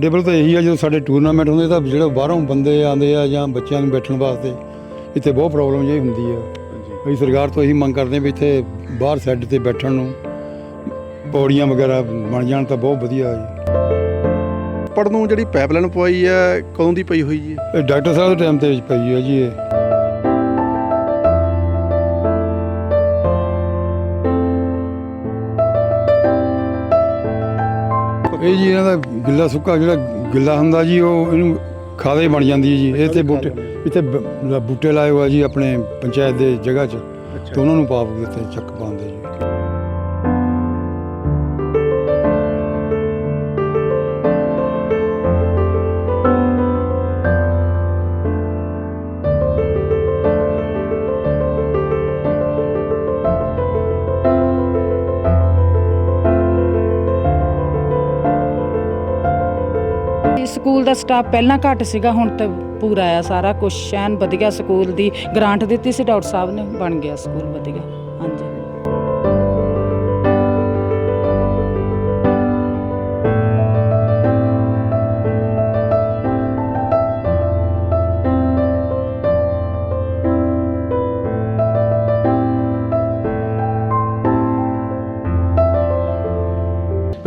ਸਾਡੇ ਵੱਲ ਤਾਂ ਇਹੀ ਆ ਜਦੋਂ ਸਾਡੇ ਟੂਰਨਾਮੈਂਟ ਹੁੰਦੇ ਤਾਂ ਜਿਹੜੇ ਬਾਹਰੋਂ ਬੰਦੇ ਆਉਂਦੇ ਆ ਜਾਂ ਬੱਚਿਆਂ ਨੂੰ ਬੈਠਣ ਵਾਸਤੇ ਇੱਥੇ ਬਹੁਤ ਪ੍ਰੋਬਲਮ ਜਿਹੀ ਹੁੰਦੀ ਆ। ਅਸੀਂ ਸਰਕਾਰ ਤੋਂ ਇਹੀ ਮੰਗ ਕਰਦੇ ਹਾਂ ਵੀ ਇੱਥੇ ਬਾਹਰ ਸੈੱਡ ਤੇ ਬੈਠਣ ਨੂੰ ਪੌੜੀਆਂ ਵਗੈਰਾ ਬਣ ਜਾਣ ਤਾਂ ਬਹੁਤ ਵਧੀਆ ਜੀ। ਪੜਨ ਜਿਹੜੀ ਪਾਈਪਲਾਈਨ ਪਵਾਈ ਹੈ ਕਦੋਂ ਦੀ ਪਈ ਹੋਈ ਜੀ? ਇਹ ਡਾਕਟਰ ਸਾਹਿਬ ਦੇ ਟਾਈਮ ਤੇ ਪਈ ਹੈ ਜੀ ਇਹ। ਇਹ ਜੀ ਇਹਨਾਂ ਦਾ ਗਿੱਲਾ ਸੁੱਕਾ ਜਿਹੜਾ ਗਿੱਲਾ ਹੁੰਦਾ ਜੀ ਉਹ ਇਹਨੂੰ ਖਾਦੇ ਬਣ ਜਾਂਦੀ ਹੈ ਜੀ। ਇਹ ਤੇ ਬੂਟੇ ਇੱਥੇ ਬ- ਬੂਟੇ ਲਾਏ ਹੋਏ ਆ ਜੀ ਆਪਣੇ ਪੰਚਾਇਤ ਦੇ ਜਗ੍ਹਾ 'ਚ। ਤੇ ਉਹਨਾਂ ਨੂੰ ਪਾਪ ਦਿੱਤੇ ਚੱਕ ਪਾਉਂਦੇ। ਦਾ ਸਟਾਫ ਪਹਿਲਾਂ ਘੱਟ ਸੀਗਾ, ਹੁਣ ਤਾਂ ਪੂਰਾ ਆ ਸਾਰਾ ਕੁਝ ਐਨ ਵਧੀਆ ਸਕੂਲ ਦੀ ਗ੍ਰਾਂਟ ਦਿੱਤੀ ਸੀ, ਡਾਕਟਰ ਸਾਹਿਬ ਨੇ, ਬਣ ਗਿਆ ਸਕੂਲ ਵਧੀਆ।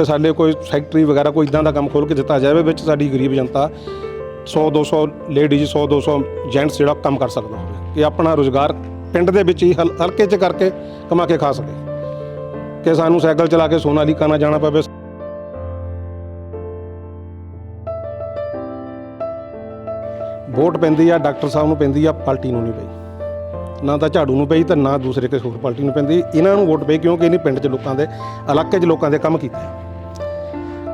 ਕਿ ਸਾਡੇ ਕੋਈ ਫੈਕਟਰੀ ਵਗੈਰਾ ਕੋਈ ਇਦਾਂ ਦਾ ਕੰਮ ਖੋਲ ਕੇ ਦਿੱਤਾ ਜਾਵੇ ਵਿੱਚ ਸਾਡੀ ਗਰੀਬ ਜਨਤਾ 100 200 ਲੇਡੀਜ਼ 100 200 ਜੈਂਟਸ ਜਿਹੜਾ ਕੰਮ ਕਰ ਸਕਦਾ ਹੋਵੇ। ਕਿ ਆਪਣਾ ਰੋਜ਼ਗਾਰ ਪਿੰਡ ਦੇ ਵਿੱਚ ਹੀ ਹਲ- ਹਲਕੇ 'ਚ ਕਰਕੇ ਕਮਾ ਕੇ ਖਾ ਸਕੇ। ਕਿ ਸਾਨੂੰ ਸਾਈਕਲ ਚਲਾ ਕੇ ਸੋਨਾਲੀਕਾ ਨਾ ਜਾਣਾ ਪਵੇ। ਵੋਟ ਪੈਂਦੀ ਆ, ਡਾਕਟਰ ਸਾਹਿਬ ਨੂੰ ਪੈਂਦੀ ਆ, ਪਾਰਟੀ ਨੂੰ ਨਹੀਂ ਪਈ। ਨਾ ਤਾਂ ਝਾੜੂ ਨੂੰ ਪਈ ਤੇ ਨਾ ਦੂਸਰੇ ਕਿਸੇ ਹੋਰ ਪਾਰਟੀ ਨੂੰ ਪੈਂਦੀ। ਇਹਨਾਂ ਨੂੰ ਵੋਟ ਪਈ ਕਿਉਂਕਿ ਇਹਨੇ ਪਿੰਡ 'ਚ ਲੋਕਾਂ ਦੇ, ਇਲਾਕੇ 'ਚ ਲੋਕਾਂ ਦੇ ਕੰਮ ਕੀਤੇ।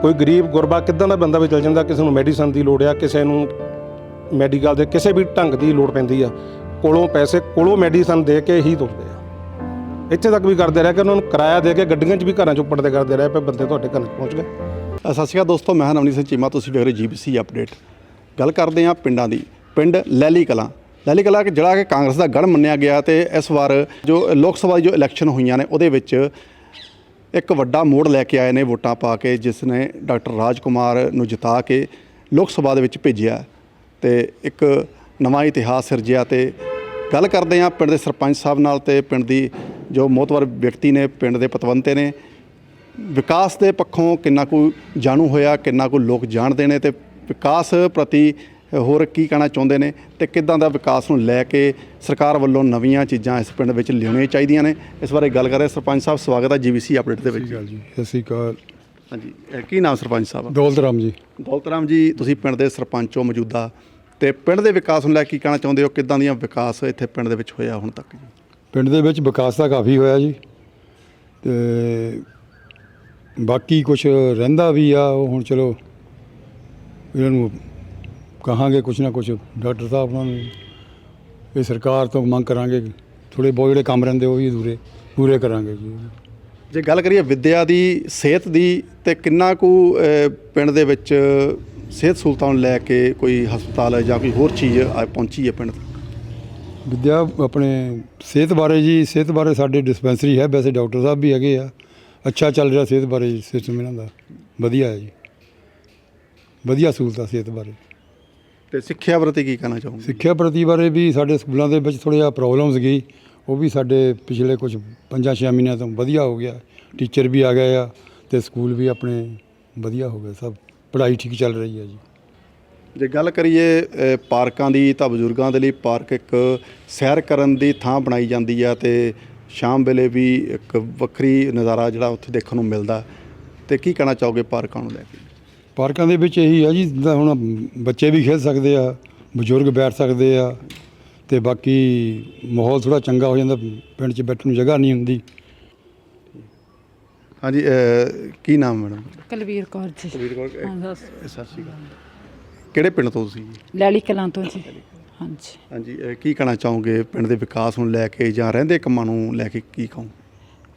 ਕੋਈ ਗਰੀਬ ਗੁਰਬਾ ਕਿੱਦਾਂ ਦਾ ਬੰਦਾ ਵੀ ਚਲ ਜਾਂਦਾ, ਕਿਸੇ ਨੂੰ ਮੈਡੀਸਨ ਦੀ ਲੋੜ ਆ, ਕਿਸੇ ਨੂੰ ਮੈਡੀਕਲ ਦੇ, ਕਿਸੇ ਵੀ ਢੰਗ ਦੀ ਲੋੜ ਪੈਂਦੀ ਆ, ਕੋਲੋਂ ਪੈਸੇ ਕੋਲੋਂ ਮੈਡੀਸਨ ਦੇ ਕੇ ਹੀ ਤੁਰਦੇ ਆ। ਇੱਥੇ ਤੱਕ ਵੀ ਕਰਦੇ ਰਹੇ ਕਿ ਉਹਨਾਂ ਨੂੰ ਕਿਰਾਇਆ ਦੇ ਕੇ ਗੱਡੀਆਂ 'ਚ ਵੀ ਘਰਾਂ 'ਚ ਉੱਪੜਦੇ ਕਰਦੇ ਰਹੇ ਪਏ ਬੰਦੇ ਤੁਹਾਡੇ ਘਰ ਪਹੁੰਚ ਗਏ। ਸਤਿ ਸ਼੍ਰੀ ਅਕਾਲ ਦੋਸਤੋ, ਮੈਂ ਨਵਨੀਤ ਸਿੰਘ ਚੀਮਾ, ਤੁਸੀਂ ਵੇਖ ਰਹੇ ਜੀਬੀਸੀ ਅਪਡੇਟ ਗੱਲ ਕਰਦੇ ਹਾਂ ਪਿੰਡਾਂ ਦੀ, ਪਿੰਡ ਲੈਲੀ ਕਲਾਂ। ਲੈਲੀ ਕਲਾਂ ਕਿ ਜਿਹੜਾ ਕਿ ਕਾਂਗਰਸ ਦਾ ਗੜ ਮੰਨਿਆ ਗਿਆ ਤੇ ਇਸ ਵਾਰ ਜੋ ਲੋਕ ਸਭਾ ਦੀ ਜੋ ਇਲੈਕਸ਼ਨ ਹੋਈਆਂ ਨੇ, ਉਹਦੇ ਵਿੱਚ ਇੱਕ ਵੱਡਾ ਮੋੜ ਲੈ ਕੇ ਆਏ ਨੇ ਵੋਟਾਂ ਪਾ ਕੇ, ਜਿਸ ਨੇ ਡਾਕਟਰ ਰਾਜਕੁਮਾਰ ਨੂੰ ਜਿਤਾ ਕੇ ਲੋਕ ਸਭਾ ਦੇ ਵਿੱਚ ਭੇਜਿਆ। ਤੇ ਇੱਕ ਨਵਾਂ ਇਤਿਹਾਸ ਸਿਰਜਿਆ ਤੇ ਗੱਲ ਕਰਦੇ ਹਾਂ ਪਿੰਡ ਦੇ ਸਰਪੰਚ ਸਾਹਿਬ ਨਾਲ ਤੇ ਪਿੰਡ ਦੀ ਜੋ ਮੋਤਵਰ ਵਿਅਕਤੀ ਨੇ, ਪਿੰਡ ਦੇ ਪਤਵੰਤੇ ਨੇ। ਵਿਕਾਸ ਦੇ ਪੱਖੋਂ ਕਿੰਨਾ ਕੁ ਜਾਣੂ ਹੋਇਆ, ਕਿੰਨਾ ਕੁ ਲੋਕ ਜਾਣਦੇ ਨੇ ਤੇ ਵਿਕਾਸ ਪ੍ਰਤੀ ਹੋਰ ਕੀ ਕਹਿਣਾ ਚਾਹੁੰਦੇ ਨੇ ਤੇ ਕਿੱਦਾਂ ਦਾ ਵਿਕਾਸ ਨੂੰ ਲੈ ਕੇ ਸਰਕਾਰ ਵੱਲੋਂ ਨਵੀਆਂ ਚੀਜ਼ਾਂ ਇਸ ਪਿੰਡ ਵਿੱਚ ਲਿਆਉਣੀਆਂ ਚਾਹੀਦੀਆਂ ਨੇ? ਇਸ ਬਾਰੇ ਗੱਲ ਕਰ ਰਹੇ ਸਰਪੰਚ ਸਾਹਿਬ ਸਵਾਗਤ ਹੈ ਜੀਵੀਸੀ ਅਪਡੇਟ ਦੇ ਵਿੱਚ। ਅਕਾਲ ਜੀ। ਸਤਿ ਸ਼੍ਰੀ ਅਕਾਲ। ਹਾਂਜੀ ਇਹ ਕੀ ਨਾਮ ਸਰਪੰਚ ਸਾਹਿਬ? ਦੌਲਤ ਰਾਮ ਜੀ। ਦੌਲਤਰਾਮ ਜੀ ਤੁਸੀਂ ਪਿੰਡ ਦੇ ਸਰਪੰਚ ਹੋ ਮੌਜੂਦਾ ਤੇ ਪਿੰਡ ਦੇ ਵਿਕਾਸ ਨੂੰ ਲੈ ਕੇ ਕੀ ਕਹਿਣਾ ਚਾਹੁੰਦੇ ਹੋ? ਕਿੱਦਾਂ ਦੀਆਂ ਵਿਕਾਸ ਇੱਥੇ ਪਿੰਡ ਦੇ ਵਿੱਚ ਹੋਇਆ ਹੁਣ ਤੱਕ ਜੀ? ਪਿੰਡ ਦੇ ਵਿੱਚ ਵਿਕਾਸ ਤਾਂ ਕਾਫੀ ਹੋਇਆ ਜੀ। ਤੇ ਬਾਕੀ ਕੁਝ ਰਹਿੰਦਾ ਵੀ ਆ ਉਹ ਹੁਣ ਚਲੋ ਇਹਨਾਂ ਨੂੰ ਕਹਾਂਗੇ ਕੁਝ ਨਾ ਕੁਝ ਡਾਕਟਰ ਸਾਹਿਬ ਨਾਲ ਨੂੰ ਇਹ ਸਰਕਾਰ ਤੋਂ ਮੰਗ ਕਰਾਂਗੇ ਥੋੜੇ ਬਹੁਤ ਜਿਹੜੇ ਕੰਮ ਰਹਿੰਦੇ ਉਹ ਵੀ ਅਧੂਰੇ ਪੂਰੇ ਕਰਾਂਗੇ ਜੀ। ਜੇ ਗੱਲ ਕਰੀਏ ਵਿੱਦਿਆ ਦੀ ਸਿਹਤ ਦੀ ਤੇ ਕਿੰਨਾ ਕੁ ਪਿੰਡ ਦੇ ਵਿੱਚ ਸਿਹਤ ਸਹੂਲਤਾਂ ਨੂੰ ਲੈ ਕੇ ਕੋਈ ਹਸਪਤਾਲ ਜਾਂ ਕੋਈ ਹੋਰ ਚੀਜ਼ ਆ ਪਹੁੰਚੀ ਹੈ ਪਿੰਡ ਵਿਦਿਆ ਆਪਣੇ ਸਿਹਤ ਬਾਰੇ ਜੀ ਸਿਹਤ ਬਾਰੇ ਸਾਡੇ ਡਿਸਪੈਂਸਰੀ ਹੈ ਵੈਸੇ ਡਾਕਟਰ ਸਾਹਿਬ ਵੀ ਹੈਗੇ ਆ। ਅੱਛਾ ਚੱਲ ਰਿਹਾ ਸਿਹਤ ਬਾਰੇ ਸਿਸਟਮ ਇਹਨਾਂ ਦਾ। ਵਧੀਆ ਹੈ ਜੀ। ਵਧੀਆ ਸਹੂਲਤਾਂ ਸਿਹਤ ਬਾਰੇ। ਤੇ ਸਿੱਖਿਆ ਪ੍ਰਤੀ ਕੀ ਕਹਿਣਾ ਚਾਹੋਗੇ? ਸਿੱਖਿਆ ਪ੍ਰਤੀ ਬਾਰੇ ਵੀ ਸਾਡੇ ਸਕੂਲਾਂ ਦੇ ਵਿੱਚ ਥੋੜ੍ਹਾ ਜਿਹਾ ਪ੍ਰੋਬਲਮ ਸੀਗੀ ਉਹ ਵੀ ਸਾਡੇ ਪਿਛਲੇ ਕੁਝ ਪੰਜਾਂ ਛੇ ਮਹੀਨਿਆਂ ਤੋਂ ਵਧੀਆ ਹੋ ਗਿਆ। ਟੀਚਰ ਵੀ ਆ ਗਏ ਆ ਤੇ ਸਕੂਲ ਵੀ ਆਪਣੇ ਵਧੀਆ ਹੋ ਗਏ। ਸਭ ਪੜ੍ਹਾਈ ਠੀਕ ਚੱਲ ਰਹੀ ਹੈ ਜੀ। ਜੇ ਗੱਲ ਕਰੀਏ ਪਾਰਕਾਂ ਦੀ ਤਾਂ ਬਜ਼ੁਰਗਾਂ ਦੇ ਲਈ ਪਾਰਕ ਇੱਕ ਸੈਰ ਕਰਨ ਦੀ ਥਾਂ ਬਣਾਈ ਜਾਂਦੀ ਆ ਤੇ ਸ਼ਾਮ ਵੇਲੇ ਵੀ ਇੱਕ ਵੱਖਰੀ ਨਜ਼ਾਰਾ ਜਿਹੜਾ ਉੱਥੇ ਦੇਖਣ ਨੂੰ ਮਿਲਦਾ। ਤੇ ਕੀ ਕਹਿਣਾ ਚਾਹੋਗੇ ਪਾਰਕਾਂ ਨੂੰ ਲੈ ਕੇ? ਪਾਰਕਾਂ ਦੇ ਵਿੱਚ ਇਹੀ ਆ ਜੀ ਜਿੱਦਾਂ ਹੁਣ ਬੱਚੇ ਵੀ ਖੇਡ ਸਕਦੇ ਆ ਬਜ਼ੁਰਗ ਬੈਠ ਸਕਦੇ ਆ ਤੇ ਬਾਕੀ ਮਾਹੌਲ ਥੋੜਾ ਚੰਗਾ ਹੋ ਜਾਂਦਾ ਪਿੰਡ 'ਚ ਬੈਠਣ ਨੂੰ ਜਗ੍ਹਾ ਨਹੀਂ ਹੁੰਦੀ। ਹਾਂਜੀ ਅਹ, ਕੀ ਨਾਮ ਮੈਡਮ? ਕੁਲਵੀਰ ਕੌਰ ਜੀ। ਹਾਂ ਦੱਸ। ਸਤਿ ਸ਼੍ਰੀ ਅਕਾਲ। ਕਿਹੜੇ ਪਿੰਡ ਤੋਂ ਤੁਸੀਂ? ਲੈਲੀ ਕਲਾਂ ਤੋਂ ਜੀ। ਹਾਂਜੀ। ਹਾਂਜੀ ਅਹ ਕੀ ਕਹਿਣਾ ਚਾਹੋਗੇ ਪਿੰਡ ਦੇ ਵਿਕਾਸ ਨੂੰ ਲੈ ਕੇ ਜਾਂ ਰਹਿੰਦੇ ਕੰਮਾਂ ਨੂੰ ਲੈ ਕੇ ਕੀ ਕਹੋ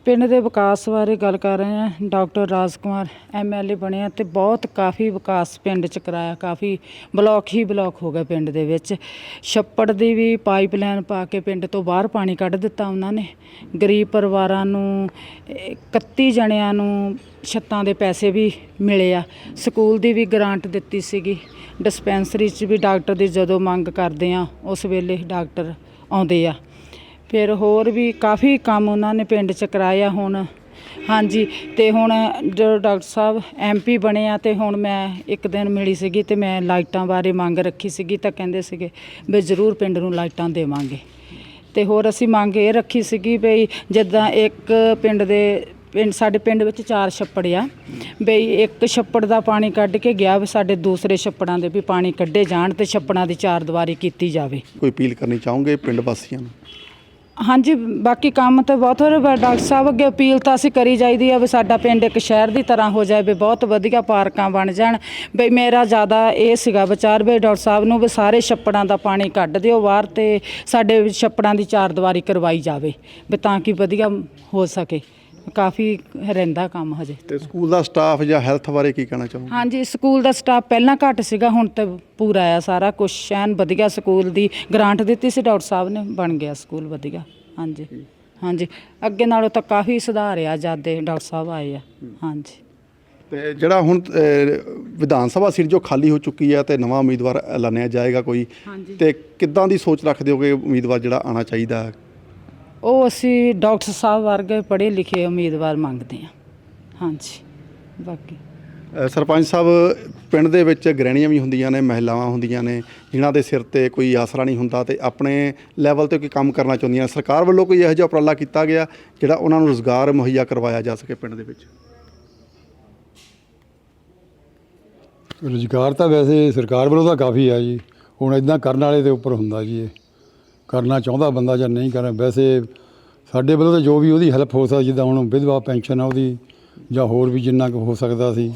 ਪਿੰਡ ਦੇ ਵਿਕਾਸ ਬਾਰੇ ਗੱਲ ਕਰ ਰਹੇ ਹਾਂ। Doctor Raj Kumar M Rajkumar MLA ਬਣਿਆ ਅਤੇ ਬਹੁਤ ਕਾਫੀ ਵਿਕਾਸ ਪਿੰਡ ਚ ਕਰਾਇਆ ਕਾਫੀ ਬਲਾਕ ਹੀ ਬਲਾਕ ਹੋ ਗਿਆ ਪਿੰਡ ਦੇ ਵਿੱਚ। ਛੱਪੜ ਦੀ ਵੀ ਪਾਈਪਲਾਈਨ ਪਾ ਕੇ ਪਿੰਡ ਤੋਂ ਬਾਹਰ ਪਾਣੀ ਕੱਢ ਦਿੱਤਾ ਉਹਨਾਂ ਨੇ। ਗਰੀਬ ਪਰਿਵਾਰਾਂ ਨੂੰ eh, 31 ਜਣਿਆਂ ਨੂੰ ਛੱਤਾਂ ਦੇ ਪੈਸੇ ਵੀ ਮਿਲੇ ਆ। ਸਕੂਲ ਦੀ ਵੀ ਗ੍ਰਾਂਟ ਦਿੱਤੀ ਸੀਗੀ। ਡਿਸਪੈਂਸਰੀ 'ਚ ਵੀ ਡਾਕਟਰ ਦੀ ਜਦੋਂ ਮੰਗ ਕਰਦੇ ਆ ਉਸ ਵੇਲੇ ਡਾਕਟਰ ਆਉਂਦੇ ਆ। ਫਿਰ ਹੋਰ ਵੀ ਕਾਫੀ ਕੰਮ ਉਹਨਾਂ ਨੇ ਪਿੰਡ 'ਚ ਕਰਾਇਆ ਹੁਣ। ਹਾਂਜੀ, ਤੇ ਹੁਣ ਜੋ ਡਾਕਟਰ ਸਾਹਿਬ ਐਮਪੀ ਬਣੇ ਆ ਤੇ ਹੁਣ ਮੈਂ ਇੱਕ ਦਿਨ ਮਿਲੀ ਸੀਗੀ ਤੇ ਮੈਂ ਲਾਈਟਾਂ ਬਾਰੇ ਮੰਗ ਰੱਖੀ ਸੀਗੀ ਤਾਂ ਕਹਿੰਦੇ ਸੀਗੇ ਵੀ ਜ਼ਰੂਰ ਪਿੰਡ ਨੂੰ ਲਾਈਟਾਂ ਦੇਵਾਂਗੇ। ਤੇ ਹੋਰ ਅਸੀਂ ਮੰਗ ਇਹ ਰੱਖੀ ਸੀਗੀ ਵੀ ਜਿੱਦਾਂ ਇੱਕ ਪਿੰਡ ਦੇ ਪਿੰਡ ਸਾਡੇ ਪਿੰਡ ਵਿੱਚ ਚਾਰ ਛੱਪੜ ਆ ਬਈ ਇੱਕ ਛੱਪੜ ਦਾ ਪਾਣੀ ਕੱਢ ਕੇ ਗਿਆ ਵੀ ਸਾਡੇ ਦੂਸਰੇ ਛੱਪੜਾਂ ਦੇ ਵੀ ਪਾਣੀ ਕੱਢੇ ਜਾਣ ਤੇ ਛੱਪੜਾਂ ਦੀ ਚਾਰ ਦੀਵਾਰੀ ਕੀਤੀ ਜਾਵੇ। ਕੋਈ ਅਪੀਲ ਕਰਨੀ ਚਾਹੋਗੇ ਪਿੰਡ ਵਾਸੀਆਂ ਨੂੰ? ਹਾਂਜੀ, ਬਾਕੀ ਕੰਮ ਤਾਂ ਬਹੁਤ ਹੋ ਰਿਹਾ ਡਾਕਟਰ ਸਾਹਿਬ ਅੱਗੇ ਅਪੀਲ ਤਾਂ ਅਸੀਂ ਕਰੀ ਜਾਈਦੀ ਆ ਵੀ ਸਾਡਾ ਪਿੰਡ ਇੱਕ ਸ਼ਹਿਰ ਦੀ ਤਰ੍ਹਾਂ ਹੋ ਜਾਏ, ਵੀ ਬਹੁਤ ਵਧੀਆ ਪਾਰਕਾਂ ਬਣ ਜਾਣ। ਵੀ ਮੇਰਾ ਜ਼ਿਆਦਾ ਇਹ ਸੀਗਾ ਵਿਚਾਰ ਵੀ ਡਾਕਟਰ ਸਾਹਿਬ ਨੂੰ ਵੀ ਸਾਰੇ ਛੱਪੜਾਂ ਦਾ ਪਾਣੀ ਕੱਢ ਦਿਓ ਬਾਹਰ ਤੇ ਸਾਡੇ ਛੱਪੜਾਂ ਦੀ ਚਾਰ ਦੀਵਾਰੀ ਕਰਵਾਈ ਜਾਵੇ, ਵੀ ਤਾਂ ਕਿ ਵਧੀਆ ਹੋ ਸਕੇ। ਕਾਫੀ ਰਹਿੰਦਾ ਕੰਮ ਹਜੇ। ਤੇ ਸਕੂਲ ਦਾ ਸਟਾਫ ਜਾਂ ਹੈਲਥ ਬਾਰੇ ਕੀ ਕਹਿਣਾ ਚਾਹੋਗੇ? ਹਾਂਜੀ ਸਕੂਲ ਦਾ ਸਟਾਫ ਪਹਿਲਾਂ ਘੱਟ ਸੀਗਾ ਹੁਣ ਤੇ ਪੂਰਾ ਆ ਸਾਰਾ ਕੁਝ ਐਨ ਵਧੀਆ ਸਕੂਲ ਦੀ ਗ੍ਰਾਂਟ ਦਿੱਤੀ ਸੀ ਡਾਕਟਰ ਸਾਹਿਬ ਨੇ ਬਣ ਗਿਆ ਸਕੂਲ ਵਧੀਆ। ਹਾਂਜੀ ਹਾਂਜੀ। ਅੱਗੇ ਨਾਲੋਂ ਤਾਂ ਕਾਫੀ ਸੁਧਾਰ ਆ ਜਦ ਡਾਕਟਰ ਸਾਹਿਬ ਆਏ ਆ। ਹਾਂਜੀ। ਤੇ ਜਿਹੜਾ ਹੁਣ ਅਹ, ਵਿਧਾਨ ਸਭਾ ਸੀਟ ਜੋ ਖਾਲੀ ਹੋ ਚੁੱਕੀ ਹੈ ਤੇ ਨਵਾਂ ਉਮੀਦਵਾਰ ਐਲਾਨਿਆ ਜਾਏਗਾ ਕੋਈ। ਤੇ ਕਿੱਦਾਂ ਦੀ ਸੋਚ ਰੱਖਦੇ ਹੋਗੇ ਉਮੀਦਵਾਰ ਜਿਹੜਾ ਆਣਾ ਚਾਹੀਦਾ? ਹੈ? ਉਹ ਅਸੀਂ ਡਾਕਟਰ ਸਾਹਿਬ ਵਰਗੇ ਪੜ੍ਹੇ ਲਿਖੇ ਉਮੀਦਵਾਰ ਮੰਗਦੇ ਆ ਹਾਂਜੀ ਬਾਕੀ। ਸਰਪੰਚ ਸਾਹਿਬ ਪਿੰਡ ਦੇ ਵਿੱਚ ਗ੍ਰਹਿਣੀਆਂ ਵੀ ਹੁੰਦੀਆਂ ਨੇ ਮਹਿਲਾਵਾਂ ਹੁੰਦੀਆਂ ਨੇ ਜਿਨ੍ਹਾਂ ਦੇ ਸਿਰ ਤੇ ਕੋਈ ਆਸਰਾ ਨਹੀਂ ਹੁੰਦਾ ਤੇ ਆਪਣੇ ਲੈਵਲ ਤੇ ਕੋਈ ਕੰਮ ਕਰਨਾ ਚਾਹੁੰਦੀਆਂ ਸਰਕਾਰ ਵੱਲੋਂ ਕੋਈ ਇਹੋ ਜਿਹਾ ਉਪਰਾਲਾ ਕੀਤਾ ਗਿਆ ਜਿਹੜਾ ਉਹਨਾਂ ਨੂੰ ਰੋਜ਼ਗਾਰ ਮੁਹੱਈਆ ਕਰਵਾਇਆ ਜਾ ਸਕੇ ਪਿੰਡ ਦੇ ਵਿੱਚ? ਰੁਜ਼ਗਾਰ ਤਾਂ ਵੈਸੇ ਸਰਕਾਰ ਵੱਲੋਂ ਤਾਂ ਕਾਫੀ ਆ ਜੀ। ਹੁਣ ਇਦਾਂ ਕਰਨ ਵਾਲੇ ਦੇ ਉੱਪਰ ਹੁੰਦਾ ਜੀ ਇਹ। ਕਰਨਾ ਚਾਹੁੰਦਾ ਬੰਦਾ ਜਾਂ ਨਹੀਂ ਕਰਨਾ ਵੈਸੇ ਸਾਡੇ ਵੱਲੋਂ ਤਾਂ ਜੋ ਵੀ ਉਹਦੀ ਹੈਲਪ ਹੋ ਸਕਦੀ ਜਿੱਦਾਂ ਹੁਣ ਵਿਧਵਾ ਪੈਨਸ਼ਨ ਆ ਉਹਦੀ ਜਾਂ ਹੋਰ ਵੀ ਜਿੰਨਾ ਕੁ ਹੋ ਸਕਦਾ ਸੀ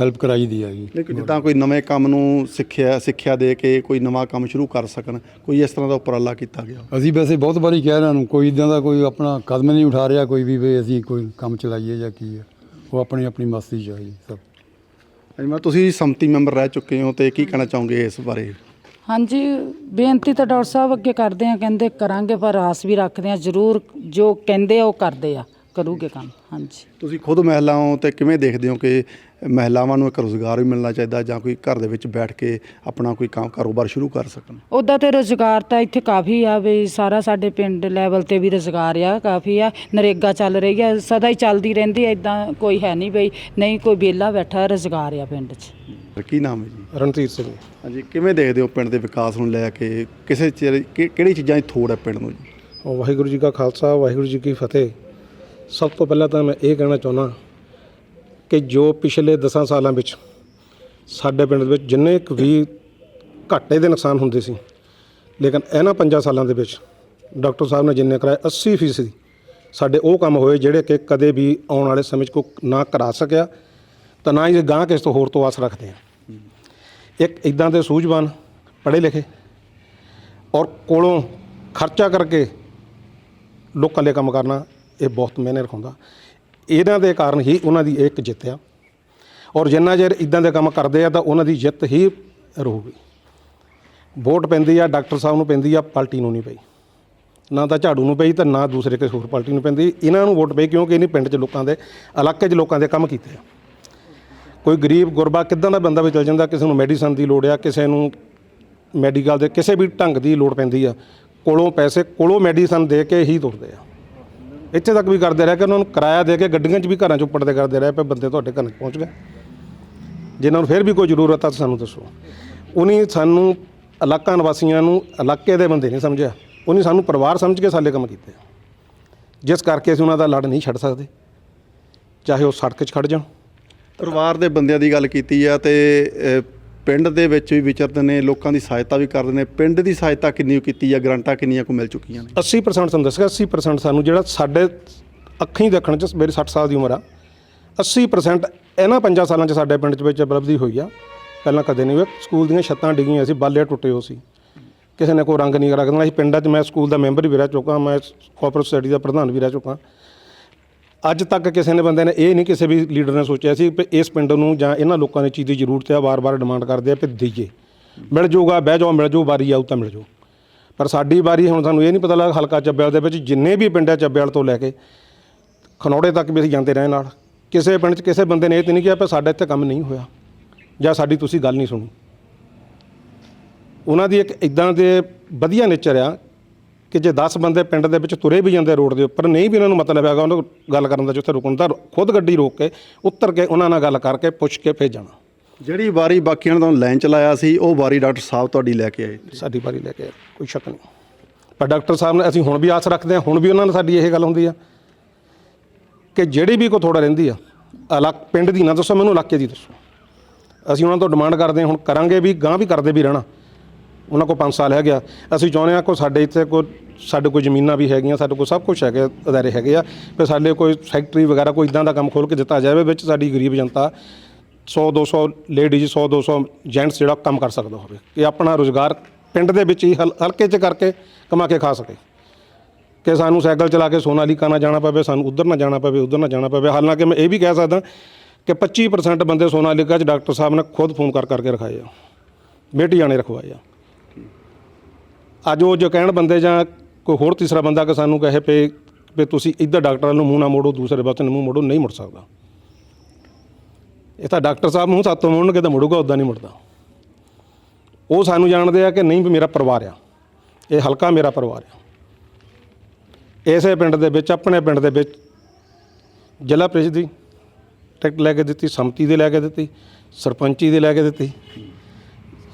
ਹੈਲਪ ਕਰਾਈ ਦੀ ਆ ਜੀ। ਲੇਕਿਨ ਜਿੱਦਾਂ ਕੋਈ ਨਵੇਂ ਕੰਮ ਨੂੰ ਸਿੱਖਿਆ ਸਿੱਖਿਆ ਦੇ ਕੇ ਕੋਈ ਨਵਾਂ ਕੰਮ ਸ਼ੁਰੂ ਕਰ ਸਕਣ ਕੋਈ ਇਸ ਤਰ੍ਹਾਂ ਦਾ ਉਪਰਾਲਾ ਕੀਤਾ ਗਿਆ? ਅਸੀਂ ਵੈਸੇ ਬਹੁਤ ਵਾਰੀ ਕਹਿ ਰਹੇ ਨੂੰ ਕੋਈ ਇਦਾਂ ਦਾ ਕੋਈ ਆਪਣਾ ਕਦਮ ਨਹੀਂ ਉਠਾ ਰਿਹਾ ਕੋਈ ਵੀ ਵੀ ਅਸੀਂ ਕੋਈ ਕੰਮ ਚਲਾਈਏ ਜਾਂ ਕੀ ਹੈ ਉਹ ਆਪਣੀ ਆਪਣੀ ਮਸਤੀ 'ਚ ਆ ਜੀ ਸਭ। ਅਜਮਾ ਤੁਸੀਂ ਸੰਮਤੀ ਮੈਂਬਰ ਰਹਿ ਚੁੱਕੇ ਹੋ ਤੇ ਕੀ ਕਹਿਣਾ ਚਾਹੋਗੇ ਇਸ ਬਾਰੇ? ਹਾਂਜੀ, ਬੇਨਤੀ ਤਾਂ ਡਾਕਟਰ ਸਾਹਿਬ ਅੱਗੇ ਕਰਦੇ ਆ ਕਹਿੰਦੇ ਕਰਾਂਗੇ, ਪਰ ਆਸ ਵੀ ਰੱਖਦੇ ਆ ਜ਼ਰੂਰ ਜੋ ਕਹਿੰਦੇ ਆ, ਉਹ ਕਰਦੇ ਆ। ਕਰੂਗੇ ਕੰਮ ਹਾਂਜੀ। ਤੁਸੀਂ ਖੁਦ ਮਹਿਲਾ ਹੋ ਤੇ ਕਿਵੇਂ ਦੇਖਦੇ ਹੋ ਕਿ ਮਹਿਲਾਵਾਂ ਨੂੰ ਇੱਕ ਰੋਜ਼ਗਾਰ ਵੀ ਮਿਲਣਾ ਚਾਹੀਦਾ ਜਾਂ ਕੋਈ ਘਰ ਦੇ ਵਿੱਚ ਬੈਠ ਕੇ ਆਪਣਾ ਕੋਈ ਕੰਮ ਕਾਰੋਬਾਰ ਸ਼ੁਰੂ ਕਰ ਸਕਣ? ਉੱਦਾਂ ਤੇ ਰੁਜ਼ਗਾਰ ਤਾਂ ਇੱਥੇ ਕਾਫੀ ਆ ਵੀ ਸਾਰਾ ਸਾਡੇ ਪਿੰਡ ਲੈਵਲ ਤੇ ਵੀ ਰੁਜ਼ਗਾਰ ਆ ਕਾਫੀ ਆ। ਨਰੇਗਾ ਚੱਲ ਰਹੀ ਆ ਸਦਾ ਹੀ ਚੱਲਦੀ ਰਹਿੰਦੀ ਐ ਇਦਾਂ ਕੋਈ ਹੈ ਨਹੀਂ ਬਈ ਨਹੀਂ ਕੋਈ ਵਿਹਲਾ ਬੈਠਾ ਰੁਜ਼ਗਾਰ ਆ ਪਿੰਡ 'ਚ। ਕੀ ਨਾਮ ਹੈ ਜੀ? ਰਣਧੀਰ ਸਿੰਘ। ਹਾਂਜੀ ਕਿਵੇਂ ਦੇਖਦੇ ਹੋ ਪਿੰਡ ਦੇ ਵਿਕਾਸ ਨੂੰ ਲੈ ਕੇ? ਕਿਸੇ ਚੀਜ਼- ਕਿ- ਕਿਹੜੀ ਚੀਜ਼ਾਂ ਦੀ ਥੋੜ ਹੈ ਪਿੰਡ ਨੂੰ ਜੀ? ਉਹ ਵਾਹਿਗੁਰੂ ਜੀ ਕਾ ਖਾਲਸਾ ਵਾਹਿਗੁਰੂ ਜੀ ਕੀ ਫਤਿਹ। ਸਭ ਤੋਂ ਪਹਿਲਾਂ ਤਾਂ ਮੈਂ ਇਹ ਕਹਿਣਾ ਚਾਹੁੰਦਾ ਕਿ ਜੋ ਪਿਛਲੇ 10 ਸਾਲਾਂ ਵਿੱਚ ਸਾਡੇ ਪਿੰਡ ਦੇ ਵਿੱਚ ਜਿੰਨੇ ਕੁ ਵੀ ਘਾਟੇ ਦੇ ਨੁਕਸਾਨ ਹੁੰਦੇ ਸੀ, ਲੇਕਿਨ ਇਹਨਾਂ 5 ਸਾਲਾਂ ਦੇ ਵਿੱਚ ਡਾਕਟਰ ਸਾਹਿਬ ਨੇ ਜਿੰਨੇ ਕਰਾਏ 80% ਫੀਸਦੀ ਸਾਡੇ ਉਹ ਕੰਮ ਹੋਏ ਜਿਹੜੇ ਕਿ ਕਦੇ ਵੀ ਆਉਣ ਵਾਲੇ ਸਮੇਂ 'ਚ ਕੋਈ ਨਾ ਕਰਾ ਸਕਿਆ, ਤਾਂ ਨਾ ਹੀ ਗਾਂ ਕਿਸ ਤੋਂ ਹੋਰ ਤੋਂ ਆਸ ਰੱਖਦੇ ਆ ਇੱਕ ਇਦਾਂ ਦੇ ਸੂਝਵਾਨ, ਪੜ੍ਹੇ ਲਿਖੇ ਔਰ ਕੋਲੋਂ ਖਰਚਾ ਕਰਕੇ ਲੋਕਾਂ ਲਈ ਕੰਮ ਕਰਨਾ ਇਹ ਬਹੁਤ ਮਿਹਨਤ ਰਖਾਉਂਦਾ ਇਹਨਾਂ ਦੇ ਕਾਰਨ ਹੀ ਉਹਨਾਂ ਦੀ ਇੱਕ ਜਿੱਤ ਆ। ਔਰ ਜਿੰਨਾ ਚਿਰ ਇਦਾਂ ਦੇ ਕੰਮ ਕਰਦੇ ਆ, ਤਾਂ ਉਹਨਾਂ ਦੀ ਜਿੱਤ ਹੀ ਰਹੂਗੀ। ਵੋਟ ਪੈਂਦੀ ਆ, ਡਾਕਟਰ ਸਾਹਿਬ ਨੂੰ ਪੈਂਦੀ ਆ, ਪਾਰਟੀ ਨੂੰ ਨਹੀਂ ਪਈ। ਨਾ ਤਾਂ ਝਾੜੂ ਨੂੰ ਪਈ ਤਾਂ ਨਾ ਦੂਸਰੇ ਕਿਸੇ ਹੋਰ ਪਾਰਟੀ ਨੂੰ ਪੈਂਦੀ। ਇਹਨਾਂ ਨੂੰ ਵੋਟ ਪਈ ਕਿਉਂਕਿ ਇਹਨੇ ਪਿੰਡ 'ਚ ਲੋਕਾਂ ਦੇ, ਇਲਾਕੇ 'ਚ ਲੋਕਾਂ ਦੇ ਕੰਮ ਕੀਤੇ ਆ। ਕੋਈ ਗਰੀਬ ਗੁਰਬਾ ਕਿੱਦਾਂ ਦਾ ਬੰਦਾ ਵੀ ਚਲ ਜਾਂਦਾ, ਕਿਸੇ ਨੂੰ ਮੈਡੀਸਨ ਦੀ ਲੋੜ ਆ, ਕਿਸੇ ਨੂੰ ਮੈਡੀਕਲ ਦੇ ਕਿਸੇ ਵੀ ਢੰਗ ਦੀ ਲੋੜ ਪੈਂਦੀ ਆ। ਕੋਲੋਂ ਪੈਸੇ, ਕੋਲੋਂ ਮੈਡੀਸਨ ਦੇ ਕੇ ਹੀ ਤੁਰਦੇ ਆ। ਇੱਥੇ ਤੱਕ ਵੀ ਕਰਦੇ ਰਹੇ ਕਿ ਉਹਨਾਂ ਨੂੰ ਕਿਰਾਇਆ ਦੇ ਕੇ ਗੱਡੀਆਂ 'ਚ ਵੀ ਘਰਾਂ 'ਚ ਉੱਪੜਦੇ ਕਰਦੇ ਰਹੇ ਪਏ ਬੰਦੇ ਤੁਹਾਡੇ ਘਰ ਪਹੁੰਚ ਗਏ। ਜਿਨ੍ਹਾਂ ਨੂੰ ਫਿਰ ਵੀ ਕੋਈ ਜ਼ਰੂਰਤ ਆ ਤਾਂ ਸਾਨੂੰ ਦੱਸੋ। ਉਹਨੇ ਸਾਨੂੰ ਇਲਾਕਾ ਨਿਵਾਸੀਆਂ ਨੂੰ ਇਲਾਕੇ ਦੇ ਬੰਦੇ ਨਹੀਂ ਸਮਝਿਆ। ਉਹਨੇ ਸਾਨੂੰ ਪਰਿਵਾਰ ਸਮਝ ਕੇ ਸਾਡੇ ਕੰਮ ਕੀਤੇ। ਜਿਸ ਕਰਕੇ ਅਸੀਂ ਉਹਨਾਂ ਦਾ ਲੜ ਨਹੀਂ ਛੱਡ ਸਕਦੇ। ਚਾਹੇ ਉਹ ਸੜਕ 'ਚ ਖੜ ਜਾਣ। ਪਰਿਵਾਰ ਦੇ ਬੰਦਿਆਂ ਦੀ ਗੱਲ ਕੀਤੀ ਆ ਤੇ ਪਿੰਡ ਦੇ ਵਿੱਚ ਵੀ ਵਿਚਰਦੇ ਨੇ, ਲੋਕਾਂ ਦੀ ਸਹਾਇਤਾ ਵੀ ਕਰਦੇ ਨੇ। ਪਿੰਡ ਦੀ ਸਹਾਇਤਾ ਕਿੰਨੀ ਕੁ ਕੀਤੀ ਆ ਗ੍ਰਾਂਟਾਂ ਕਿੰਨੀਆਂ ਕੁ ਮਿਲ ਚੁੱਕੀਆਂ ਨੇ? 80% ਸਾਨੂੰ ਦੱਸਿਆ 80% ਸਾਨੂੰ ਜਿਹੜਾ ਸਾਡੇ ਅੱਖੀਂ ਦੇਖਣ ਚ, ਮੇਰੀ 60 ਸਾਲ ਦੀ ਉਮਰ ਆ 80% ਇਹਨਾਂ ਪੰਜਾਂ ਸਾਲਾਂ ਚ ਸਾਡੇ ਪਿੰਡ ਚ ਵਿੱਚ ਉਪਲਬਧੀ ਹੋਈ ਆ। ਪਹਿਲਾਂ ਕਦੇ ਨਹੀਂ ਹੋਇਆ, ਸਕੂਲ ਦੀਆਂ ਛੱਤਾਂ ਡਿੱਗੀਆਂ ਸੀ ਬਾਲੇ ਟੁੱਟੇ ਹੋ ਸੀ। ਕਿਸੇ ਨੇ ਕੋਈ ਰੰਗ ਨਹੀਂ ਕਰਾ ਦੇਣਾ ਅਸੀਂ ਪਿੰਡਾਂ 'ਚ ਮੈਂ ਸਕੂਲ ਦਾ ਮੈਂਬਰ ਵੀ ਰਹਿ ਚੁੱਕਾ, ਮੈਂ ਕੋਆਪਰੇਟਿਵ ਸੋਸਾਇਟੀ ਦਾ ਪ੍ਰਧਾਨ ਵੀ ਰਹਿ ਚੁੱਕਾ। ਅੱਜ ਤੱਕ ਕਿਸੇ ਨੇ ਬੰਦੇ ਨੇ ਇਹ ਨਹੀਂ ਕਿਸੇ ਵੀ ਲੀਡਰ ਨੇ ਸੋਚਿਆ ਸੀ ਕਿ ਇਸ ਪਿੰਡ ਨੂੰ ਜਾਂ ਇਹਨਾਂ ਲੋਕਾਂ ਨੇ ਚੀਜ਼ ਦੀ ਜ਼ਰੂਰਤ ਹੈ ਵਾਰ-ਵਾਰ ਡਿਮਾਂਡ ਕਰਦੇ ਆ ਕਿ ਦਈਏ। ਮਿਲ ਜਾਊਗਾ ਬਹਿ ਜਾਓ, ਮਿਲ ਜਾਊ ਵਾਰੀ ਆਊ ਤਾਂ ਮਿਲ ਜਾਊ ਪਰ ਸਾਡੀ ਵਾਰੀ ਹੁਣ ਸਾਨੂੰ ਇਹ ਨਹੀਂ ਪਤਾ ਲੱਗਾ ਹਲਕਾ ਚੱਬੇਲ ਦੇ ਵਿੱਚ ਜਿੰਨੇ ਵੀ ਪਿੰਡ ਆ ਚੱਬੇਲ ਤੋਂ ਲੈ ਕੇ, ਖਨੌੜੇ ਤੱਕ ਵੀ ਅਸੀਂ ਜਾਂਦੇ ਰਹੇ ਨਾਲ। ਕਿਸੇ ਪਿੰਡ 'ਚ ਕਿਸੇ ਬੰਦੇ ਨੇ ਇਹ ਤਾਂ ਨਹੀਂ ਕਿਹਾ ਕਿ ਸਾਡਾ ਇੱਥੇ ਕੰਮ ਨਹੀਂ ਹੋਇਆ ਜਾਂ ਸਾਡੀ ਤੁਸੀਂ ਗੱਲ ਨਹੀਂ ਸੁਣੀ। ਉਹਨਾਂ ਦੀ ਇੱਕ ਇਦਾਂ ਦੇ ਵਧੀਆ ਨੇਚਰ ਆ ਕਿ ਜੇ 10 ਬੰਦੇ ਪਿੰਡ ਦੇ ਵਿੱਚ ਤੁਰੇ ਵੀ ਜਾਂਦੇ ਰੋਡ ਦੇ ਉੱਪਰ ਨਹੀਂ ਵੀ ਉਹਨਾਂ ਨੂੰ ਮਤਲਬ ਹੈਗਾ ਉਹਨਾਂ ਨੂੰ ਗੱਲ ਕਰਨ ਦਾ ਜਿੱਥੇ ਰੁਕਣ ਦਾ ਖੁਦ ਗੱਡੀ ਰੋਕ ਕੇ ਉੱਤਰ ਕੇ ਉਹਨਾਂ ਨਾਲ ਗੱਲ ਕਰਕੇ ਪੁੱਛ ਕੇ ਫੇਰ ਜਾਣਾ। ਜਿਹੜੀ ਵਾਰੀ ਬਾਕੀਆਂ ਨੇ ਤੁਹਾਨੂੰ ਲਾਈਨ ਚਲਾਇਆ ਸੀ ਉਹ ਵਾਰੀ ਡਾਕਟਰ ਸਾਹਿਬ ਤੁਹਾਡੀ ਲੈ ਕੇ ਆਏ ਸਾਡੀ ਵਾਰੀ ਲੈ ਕੇ ਆਏ, ਕੋਈ ਸ਼ੱਕ ਨਹੀਂ। ਪਰ ਡਾਕਟਰ ਸਾਹਿਬ ਨੇ ਅਸੀਂ ਹੁਣ ਵੀ ਆਸ ਰੱਖਦੇ ਹਾਂ ਹੁਣ ਵੀ ਉਹਨਾਂ ਨਾਲ ਸਾਡੀ ਇਹ ਗੱਲ ਹੁੰਦੀ ਆ ਕਿ ਜਿਹੜੀ ਵੀ ਕੋ ਥੋੜਾ ਰਹਿੰਦੀ ਆ ਇਲਾਕ ਪਿੰਡ ਦੀ ਨਾ ਦੱਸੋ ਮੈਨੂੰ ਇਲਾਕੇ ਦੀ ਦੱਸੋ। ਅਸੀਂ ਉਹਨਾਂ ਤੋਂ ਡਿਮਾਂਡ ਕਰਦੇ ਹਾਂ ਹੁਣ ਕਰਾਂਗੇ ਵੀ ਗਾਂ ਵੀ ਕਰਦੇ ਵੀ ਰਹਿਣਾ। ਉਹਨਾਂ ਕੋਲ 5 ਸਾਲ ਹੈਗਾ ਅਸੀਂ ਚਾਹੁੰਦੇ ਹਾਂ ਕੋ ਸਾਡੇ ਇੱਥੇ ਕੋ ਸਾਡੇ ਕੋਲ ਜ਼ਮੀਨਾਂ ਵੀ ਹੈਗੀਆਂ, ਸਾਡੇ ਕੋਲ ਸਭ ਕੁਝ ਹੈਗੇ ਅਦਾਰੇ ਹੈਗੇ ਆ। ਫਿਰ ਸਾਡੇ ਕੋਈ ਫੈਕਟਰੀ ਵਗੈਰਾ ਕੋਈ ਇਦਾਂ ਦਾ ਕੰਮ ਖੋਲ ਕੇ ਦਿੱਤਾ ਜਾਵੇ ਵਿੱਚ ਸਾਡੀ ਗਰੀਬ ਜਨਤਾ 100 200 ਲੇਡੀਜ਼ 100 200 ਜੈਂਟਸ ਜਿਹੜਾ ਕੰਮ ਕਰ ਸਕਦਾ ਹੋਵੇ। ਕਿ ਆਪਣਾ ਰੋਜ਼ਗਾਰ ਪਿੰਡ ਦੇ ਵਿੱਚ ਹੀ ਹਲ- ਹਲਕੇ 'ਚ ਕਰਕੇ ਕਮਾ ਕੇ ਖਾ ਸਕੇ। ਕਿ ਸਾਨੂੰ ਸਾਈਕਲ ਚਲਾ ਕੇ ਸੋਨਾਲੀਕਾ ਨਾ ਜਾਣਾ ਪਵੇ, ਸਾਨੂੰ ਉਧਰ ਨਾ ਜਾਣਾ ਪਵੇ, ਉਧਰ ਨਾ ਜਾਣਾ ਪਵੇ। ਹਾਲਾਂਕਿ ਮੈਂ ਇਹ ਵੀ ਕਹਿ ਸਕਦਾ ਕਿ 25% ਬੰਦੇ ਸੋਨਾਲੀਕਾ 'ਚ ਡਾਕਟਰ ਸਾਹਿਬ ਨੇ ਖੁਦ ਫੋਨ ਕਰ ਕਰਕੇ ਰਖਾਏ ਆ। ਬੇਟੀ ਜਾਣੇ ਰਖਵਾਏ ਆ। ਅੱਜ ਉਹ ਜੋ ਕਹਿਣ ਬੰਦੇ ਜਾਂ ਕੋਈ ਹੋਰ ਤੀਸਰਾ ਬੰਦਾ ਕਿ ਸਾਨੂੰ ਕਹੇ ਪਏ ਵੀ ਤੁਸੀਂ ਇੱਧਰ ਡਾਕਟਰਾਂ ਨੂੰ ਮੂੰਹ ਨਾ ਮੋੜੋ, ਦੂਸਰੇ ਪਾਸੇ ਨੂੰ ਮੂੰਹ ਮੋੜੋ, ਨਹੀਂ ਮੁੜ ਸਕਦਾ। ਇਹ ਤਾਂ ਡਾਕਟਰ ਸਾਹਿਬ ਮੂੰਹ ਸਾਤੋਂ ਮੋੜਨਗੇ ਤਾਂ ਮੁੜੂਗਾ ਉਦਾਂ ਨਹੀਂ ਮੁੜਦਾ। ਉਹ ਸਾਨੂੰ ਜਾਣਦੇ ਆ ਕਿ ਨਹੀਂ ਵੀ ਮੇਰਾ ਪਰਿਵਾਰ ਆ। ਇਹ ਹਲਕਾ ਮੇਰਾ ਪਰਿਵਾਰ ਆ। ਇਸੇ ਪਿੰਡ ਦੇ ਵਿੱਚ, ਆਪਣੇ ਪਿੰਡ ਦੇ ਵਿੱਚ ਜ਼ਿਲ੍ਹਾ ਪ੍ਰੀਸ਼ਦ ਦੀ ਟਿਕਟ ਲੈ ਕੇ ਦਿੱਤੀ, ਸੰਮਤੀ ਦੇ ਲੈ ਕੇ ਦਿੱਤੀ, ਸਰਪੰਚੀ ਦੇ ਲੈ ਕੇ ਦਿੱਤੀ।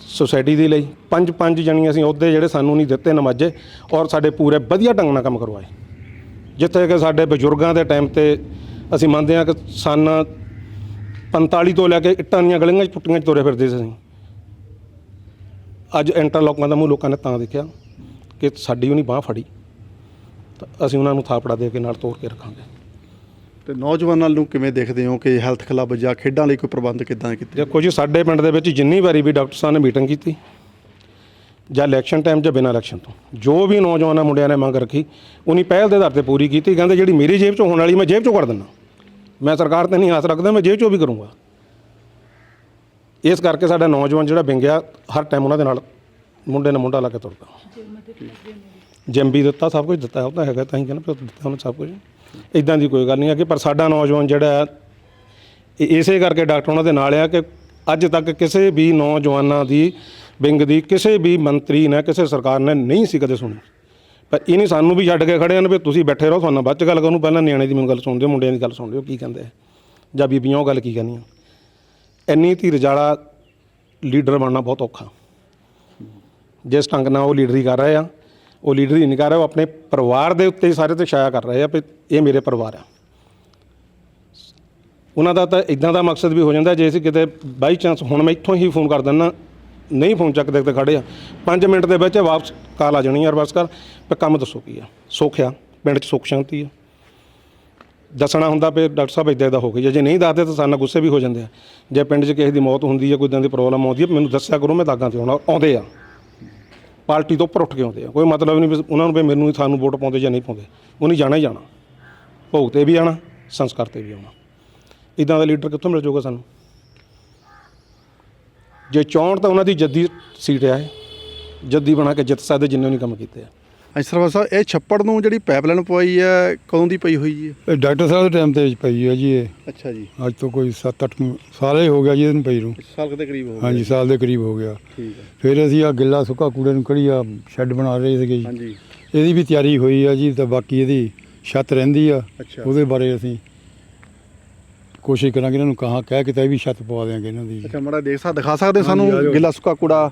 ਸੁਸਾਇਟੀ ਦੇ ਲਈ। ਪੰਜ ਪੰਜ ਜਣੀਆਂ ਅਸੀਂ ਅਹੁਦੇ ਜਿਹੜੇ ਸਾਨੂੰ ਨਹੀਂ ਦਿੱਤੇ ਨਮਾਜੇ ਔਰ ਸਾਡੇ ਪੂਰੇ ਵਧੀਆ ਢੰਗ ਨਾਲ ਕੰਮ ਕਰਵਾਏ। ਜਿੱਥੇ ਕਿ ਸਾਡੇ ਬਜ਼ੁਰਗਾਂ ਦੇ ਟਾਈਮ ਤੇ ਅਸੀਂ ਮੰਨਦੇ ਹਾਂ ਕਿ ਸਨ 45 ਤੋਂ ਲੈ ਕੇ ਇੱਟਾਂ ਦੀਆਂ ਗਲੀਆਂ 'ਚ ਪੁੱਟੀਆਂ 'ਚ ਤੁਰੇ ਫਿਰਦੇ ਸੀ ਅਸੀਂ। ਅੱਜ ਇੰਟਰਲੋਕਾਂ ਦਾ ਮੂੰਹ ਲੋਕਾਂ ਨੇ ਤਾਂ ਦੇਖਿਆ ਕਿ ਸਾਡੀ ਉਹਨੀ ਬਾਹ ਫੜੀ ਤਾਂ ਅਸੀਂ ਉਹਨਾਂ ਨੂੰ ਥਾਪੜਾ ਦੇ ਕੇ ਨਾਲ ਤੋੜ ਕੇ ਰੱਖਾਂਗੇ। ਤੇ ਨੌਜਵਾਨਾਂ ਨੂੰ ਕਿਵੇਂ ਦੇਖਦੇ ਹੋ ਕਿ ਹੈਲਥ ਕਲੱਬ ਜਾਂ ਖੇਡਾਂ ਲਈ ਕੋਈ ਪ੍ਰਬੰਧ ਕਿੱਦਾਂ ਕੀਤੇ ਦੇਖੋ ਜੀ ਸਾਡੇ ਪਿੰਡ ਦੇ ਵਿੱਚ ਜਿੰਨੀ ਵਾਰੀ ਵੀ ਡਾਕਟਰ ਸਾਹਿਬ ਨੇ ਮੀਟਿੰਗ ਕੀਤੀ ਜਾਂ ਇਲੈਕਸ਼ਨ ਟਾਈਮ ਜਾਂ ਬਿਨਾਂ ਇਲੈਕਸ਼ਨ ਤੋਂ ਜੋ ਵੀ ਨੌਜਵਾਨਾਂ ਮੁੰਡਿਆਂ ਨੇ ਮੰਗ ਰੱਖੀ ਉਨੀ ਪਹਿਲ ਦੇ ਆਧਾਰ ਤੇ ਪੂਰੀ ਕੀਤੀ ਕਹਿੰਦੇ ਜਿਹੜੀ ਮੇਰੀ ਜੇਬ 'ਚੋਂ ਹੋਣ ਵਾਲੀ ਮੈਂ ਜੇਬ 'ਚੋਂ ਕਰ ਦਿੰਦਾ। ਮੈਂ ਸਰਕਾਰ ਤੇ ਨਹੀਂ ਆਸ ਰੱਖਦਾ ਮੈਂ ਜੇਬ 'ਚੋਂ ਵੀ ਕਰੂੰਗਾ। ਇਸ ਕਰਕੇ ਸਾਡਾ ਨੌਜਵਾਨ ਜਿਹੜਾ ਵਿੰਗਿਆ ਹਰ ਟਾਈਮ ਉਹਨਾਂ ਦੇ ਨਾਲ ਮੁੰਡੇ ਨਾਲ ਮੁੰਡਾ ਲਾ ਕੇ ਤੁਰਦਾ। ਜਿਮ ਵੀ ਦਿੱਤਾ ਸਭ ਕੁਝ ਦਿੱਤਾ ਉਹ ਤਾਂ ਹੈਗਾ ਤਾਂ ਹੀ ਕਹਿੰਦਾ ਦਿੱਤਾ ਉਹਨੇ ਸਭ ਕੁਝ ਇਦਾਂ ਦੀ ਕੋਈ ਗੱਲ ਨਹੀਂ ਹੈ ਕਿ ਪਰ ਸਾਡਾ ਨੌਜਵਾਨ ਜਿਹੜਾ ਹੈ ਇਹ ਇਸੇ ਕਰਕੇ ਡਾਕਟਰ ਉਹਨਾਂ ਦੇ ਨਾਲ ਆ ਕਿ ਅੱਜ ਤੱਕ ਕਿਸੇ ਵੀ ਨੌਜਵਾਨਾਂ ਦੀ, ਵਿੰਗ ਦੀ ਕਿਸੇ ਵੀ ਮੰਤਰੀ ਨੇ, ਕਿਸੇ ਸਰਕਾਰ ਨੇ ਨਹੀਂ ਸੀ ਕਦੇ ਸੁਣੀ। ਪਰ ਇਹ ਨਹੀਂ ਸਾਨੂੰ ਵੀ ਛੱਡ ਕੇ ਖੜੇ ਹਨ ਵੀ ਤੁਸੀਂ ਬੈਠੇ ਰਹੋ ਤੁਹਾਨੂੰ ਬਾਅਦ ਚ ਗੱਲ ਕਰੂੰ, ਪਹਿਲਾਂ ਨਿਆਣੇ ਦੀ ਮੈਨੂੰ ਗੱਲ ਸੁਣਦੇ ਹੋ, ਮੁੰਡਿਆਂ ਦੀ ਗੱਲ ਸੁਣ ਹੋ, ਕੀ ਕਹਿੰਦੇ ਜਾਂ ਬੀਬੀਆਂ ਉਹ ਗੱਲ ਕੀ ਕਹਿੰਦੀਆਂ ਇੰਨੀ ਧੀਰਜ ਵਾਲਾ ਲੀਡਰ ਬਣਨਾ ਬਹੁਤ ਔਖਾ। ਜਿਸ ਢੰਗ ਨਾਲ ਉਹ ਲੀਡਰੀ ਕਰ ਰਹੇ ਆ ਉਹ ਲੀਡਰੀ ਨਹੀਂ ਕਰ ਰਿਹਾ ਉਹ ਆਪਣੇ ਪਰਿਵਾਰ ਦੇ ਉੱਤੇ ਸਾਰੇ ਤੇ ਛਾਇਆ ਕਰ ਰਹੇ ਆ ਵੀ ਇਹ ਮੇਰੇ ਪਰਿਵਾਰ ਆ। ਉਹਨਾਂ ਦਾ ਤਾਂ ਇਦਾਂ ਦਾ ਮਕਸਦ ਵੀ ਹੋ ਜਾਂਦਾ, ਜੇ ਅਸੀਂ ਕਿਤੇ ਬਾਈ ਚਾਂਸ ਹੁਣ ਮੈਂ ਇੱਥੋਂ ਹੀ ਫੋਨ ਕਰ ਦਿੰਦਾ, ਨਹੀਂ ਫੋਨ ਚੱਕਦੇ ਤੇ ਖੜੇ ਆ 5 ਮਿੰਟ ਦੇ ਵਿੱਚ ਵਾਪਸ ਕਾਲ ਆ ਜਾਣੀ ਯਾਰ ਬਸ ਕਰ ਵੀ ਕੰਮ ਦੱਸੋ ਕੀ ਆ? ਸੁੱਖ ਆ, ਪਿੰਡ 'ਚ ਸੁੱਖ ਸ਼ਾਂਤੀ ਆ। ਦੱਸਣਾ ਹੁੰਦਾ ਵੀ ਡਾਕਟਰ ਸਾਹਿਬ ਇਦਾਂ ਦਾ ਹੋ ਗਿਆ ਜੇ ਨਹੀਂ ਦੱਸਦੇ ਤਾਂ ਸਾਨੂੰ ਗੁੱਸੇ ਵੀ ਹੋ ਜਾਂਦੇ ਆ। ਜੇ ਪਿੰਡ 'ਚ ਕਿਸੇ ਦੀ ਮੌਤ ਹੁੰਦੀ ਹੈ ਕੋਈ ਇਦਾਂ ਦੀ ਪ੍ਰੋਬਲਮ ਆਉਂਦੀ ਹੈ ਮੈਨੂੰ ਦੱਸਿਆ ਕਰੋ, ਮੈਂ ਦਾਗਾਂ ਤੇ ਆਉਣਾ, ਆਉਂਦੇ ਆ। ਪਾਰਟੀ ਤੋਂ ਉੱਪਰ ਉੱਠ ਕੇ ਆਉਂਦੇ ਆ। ਕੋਈ ਮਤਲਬ ਨਹੀਂ ਵੀ ਉਹਨਾਂ ਨੂੰ ਵੀ ਮੈਨੂੰ ਹੀ ਸਾਨੂੰ ਵੋਟ ਪਾਉਂਦੇ ਜਾਂ ਨਹੀਂ ਪਾਉਂਦੇ। ਉਹਨੇ ਜਾਣਾ ਹੀ ਜਾਣਾ। ਭੋਗ ਤੇ ਵੀ ਆਣਾ ਸੰਸਕਾਰ ਤੇ ਵੀ ਆਉਣਾ। ਇਦਾਂ ਦਾ ਲੀਡਰ ਕਿੱਥੋਂ ਮਿਲ ਜਾਊਗਾ ਸਾਨੂੰ? ਜੇ ਚਾਹਣ ਤਾਂ ਉਹਨਾਂ ਦੀ ਜੱਦੀ ਸੀਟ ਆ ਇਹ। ਜੱਦੀ ਬਣਾ ਕੇ ਜਿੱਤ ਸਕਦੇ ਜਿੰਨੇ ਨਹੀਂ ਕੰਮ ਕੀਤੇ ਆ। ਸਰਵਾ ਸਾਹਿਬ ਇਹ ਛੱਪੜ ਨੂੰ ਜਿਹੜੀ ਪਾਈਪਲਾਈਨ ਪਵਾਈ ਹੈ ਕਦੋਂ ਦੀ ਪਈ ਹੋਈ ਜੀ? ਇਹ ਡਾਕਟਰ ਸਾਹਿਬ ਦੇ ਟਾਈਮ ਤੇ ਪਈ ਹੈ ਜੀ ਇਹ। ਅੱਛਾ ਜੀ। ਅੱਜ ਤੋਂ ਕੋਈ 7-8 ਸਾਲ ਹੀ ਹੋ ਗਿਆ ਜੀ ਇਹਨੂੰ ਪਈ ਨੂੰ। ਸਾਲ ਦੇ ਕਰੀਬ ਹੋ ਹਾਂਜੀ ਸਾਲ ਦੇ ਕਰੀਬ ਹੋ ਗਿਆ। ਠੀਕ ਹੈ। ਫਿਰ ਅਸੀਂ ਆ ਗਿੱਲਾ ਸੁੱਕਾ ਕੂੜੇ ਨੂੰ ਕੜੀ ਆ ਸ਼ੈੱਡ ਬਣਾ ਰਹੇ ਸੀਗੇ ਜੀ। ਹਾਂਜੀ। ਇਹਦੀ ਵੀ ਤਿਆਰੀ ਹੋਈ ਆ ਜੀ ਤਾਂ ਬਾਕੀ ਇਹਦੀ ਛੱਤ ਰਹਿੰਦੀ ਆ। ਅੱਛਾ। ਉਹਦੇ ਬਾਰੇ ਅਸੀਂ ਕੋਸ਼ਿਸ਼ ਕਰਾਂਗੇ ਇਹਨਾਂ ਨੂੰ ਕਹਾਂ ਕਹਿ ਕੇ ਤਾਂ ਇਹ ਵੀ ਛੱਤ ਪਵਾ ਦਿਆਂਗੇ ਇਹਨਾਂ ਦੀ। ਅੱਛਾ ਮੜਾ ਦੇਖ ਸਕ ਦਿਖਾ ਸਕਦੇ ਹੋ ਹਾਂਜੀ, ਆ ਸਾਨੂੰ ਜਾਓ। ਗਿੱਲਾ ਸੁੱਕਾ ਕੂੜਾ?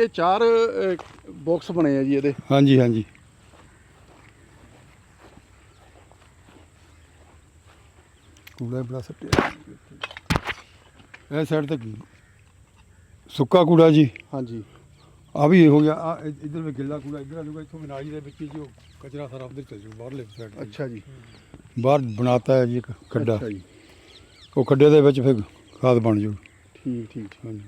ਇਹ ਚਾਰ ਬਾਕਸ ਬਣੇ ਆ ਜੀ ਇਹਦੇ। ਹਾਂਜੀ ਹਾਂਜੀ। ਕੂੜਾ ਬੜਾ ਸੱਟਿਆ। ਇਹ ਸਾਈਡ ਤੇ ਸੁੱਕਾ ਕੂੜਾ ਜੀ? ਹਾਂਜੀ। ਆ ਵੀ ਇਹ ਹੋ ਗਿਆ ਆ ਇਧਰ ਵੀ ਗਿੱਲਾ ਕੂੜਾ ਇਧਰ ਆ ਜਾਊਗਾ ਇੱਥੋਂ ਮਨਾਲੀ ਦੇ ਵਿੱਚ ਜੋ ਕਚਰਾ ਸਾਰਾ ਉਧਰ ਚੱਲ ਜੂ ਬਾਹਰਲੇ ਸਾਈਡ ਅੱਛਾ ਜੀ। ਬਾਹਰ ਬਣਾਤਾ ਹੈ ਜੀ ਇੱਕ ਖੱਡਾ। ਅੱਛਾ ਜੀ। ਉਹ ਖੱਡੇ ਦੇ ਵਿੱਚ ਫਿਰ ਖਾਦ ਬਣ ਜੂ ਠੀਕ ਠੀਕ। ਹਾਂਜੀ।